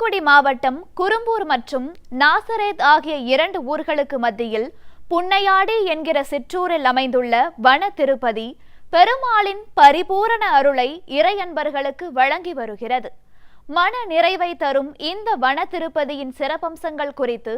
தூத்துக்குடி மாவட்டம் குரும்பூர் மற்றும் நாசரேத் ஆகிய இரண்டு ஊர்களுக்கு மத்தியில் புன்னையாடி என்கிற சிற்றூரில் அமைந்துள்ள வன திருப்பதி பெருமாளின் பரிபூரண அருளை இறையன்பர்களுக்கு வழங்கி வருகிறது. மன நிறைவை தரும் இந்த வன திருப்பதியின் சிறப்பம்சங்கள் குறித்து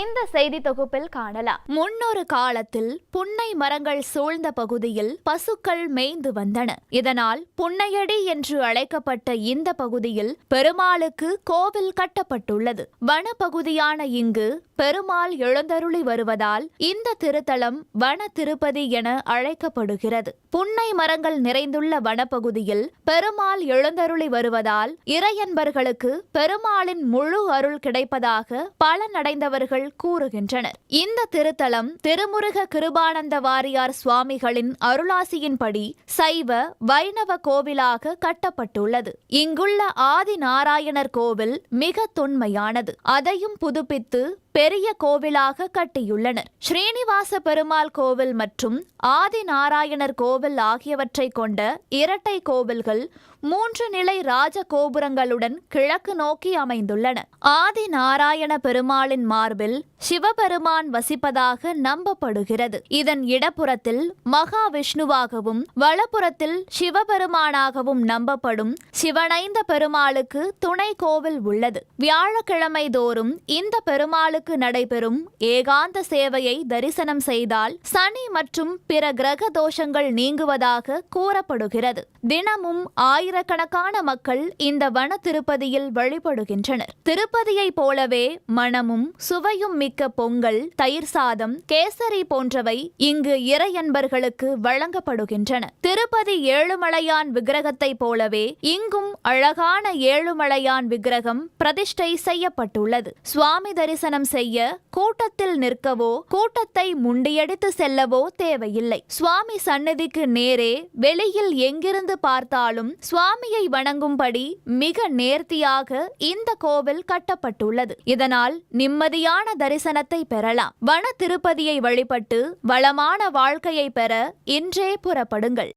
இந்த செய்தி தொகுப்பில் காணலாம். முன்னொரு காலத்தில் புன்னை மரங்கள் சூழ்ந்த பகுதியில் பசுக்கள் மேய்ந்து வந்தன. இதனால் புன்னையடி என்று அழைக்கப்பட்ட இந்த பகுதியில் பெருமாளுக்கு கோவில் கட்டப்பட்டுள்ளது. வனப்பகுதியான இங்கு பெருமாள் எழுந்தருளி வருவதால் இந்த திருத்தலம் வன திருப்பதி என அழைக்கப்படுகிறது. புன்னை மரங்கள் நிறைந்துள்ள வனப்பகுதியில் பெருமாள் எழுந்தருளி வருவதால் இறையன்பர்களுக்கு பெருமாளின் முழு அருள் கிடைப்பதாக பலனடைந்தவர்கள் கூறுகின்றனர். இந்த திருத்தலம் திருமுருக கிருபானந்த வாரியார் சுவாமிகளின் அருளாசியின்படி சைவ வைணவ கோவிலாக கட்டப்பட்டுள்ளது. இங்குள்ள ஆதி நாராயணர் கோவில் மிக தொன்மையானது. அதையும் புதுப்பித்து பெரிய கோவிலாக கட்டியுள்ளனர். ஸ்ரீனிவாச பெருமாள் கோவில் மற்றும் ஆதி நாராயணர் கோவில் ஆகியவற்றை கொண்ட இரட்டை கோவில்கள் மூன்று நிலை ராஜ கோபுரங்களுடன் கிழக்கு நோக்கி அமைந்துள்ளன. ஆதி நாராயண பெருமாளின் மார்பில் சிவபெருமான் வசிப்பதாக நம்பப்படுகிறது. இதன் இடப்புறத்தில் மகாவிஷ்ணுவாகவும் வலப்புறத்தில் சிவபெருமானாகவும் நம்பப்படும் சிவனைந்த பெருமாளுக்கு துணை கோவில் உள்ளது. வியாழக்கிழமை தோறும் இந்த பெருமாளுக்கு நடைபெறும் ஏகாந்த சேவையை தரிசனம் செய்தால் சனி மற்றும் பிற கிரக தோஷங்கள் நீங்குவதாக கூறப்படுகிறது. தினமும் ஆயிரக்கணக்கான மக்கள் இந்த வன திருப்பதியில் வழிபடுகின்றனர். திருப்பதியைப் போலவே மணமும் சுவையும் மிக்க பொங்கல் தயிர் சாதம் கேசரி போன்றவை இங்கு இறையன்பர்களுக்கு வழங்கப்படுகின்றன. திருப்பதி ஏழுமலையான் விக்கிரகத்தைப் போலவே இங்கும் அழகான ஏழுமலையான் விக்கிரகம் பிரதிஷ்டை செய்யப்பட்டுள்ளது. சுவாமி தரிசனம் செய்ய கூட்டத்தில் நிற்கவோ கூட்டத்தை முண்டியடித்து செல்லவோ தேவையில்லை. இல்லை. சுவாமி சன்னதிக்கு நேரே வெளியில் எங்கிருந்து பார்த்தாலும் சுவாமியை வணங்கும்படி மிக நேர்த்தியாக இந்த கோவில் கட்டப்பட்டுள்ளது. இதனால் நிம்மதியான தரிசனத்தை பெறலாம். வன திருப்பதியை வழிபட்டு வளமான வாழ்க்கையை பெற இன்றே புறப்படுங்கள்.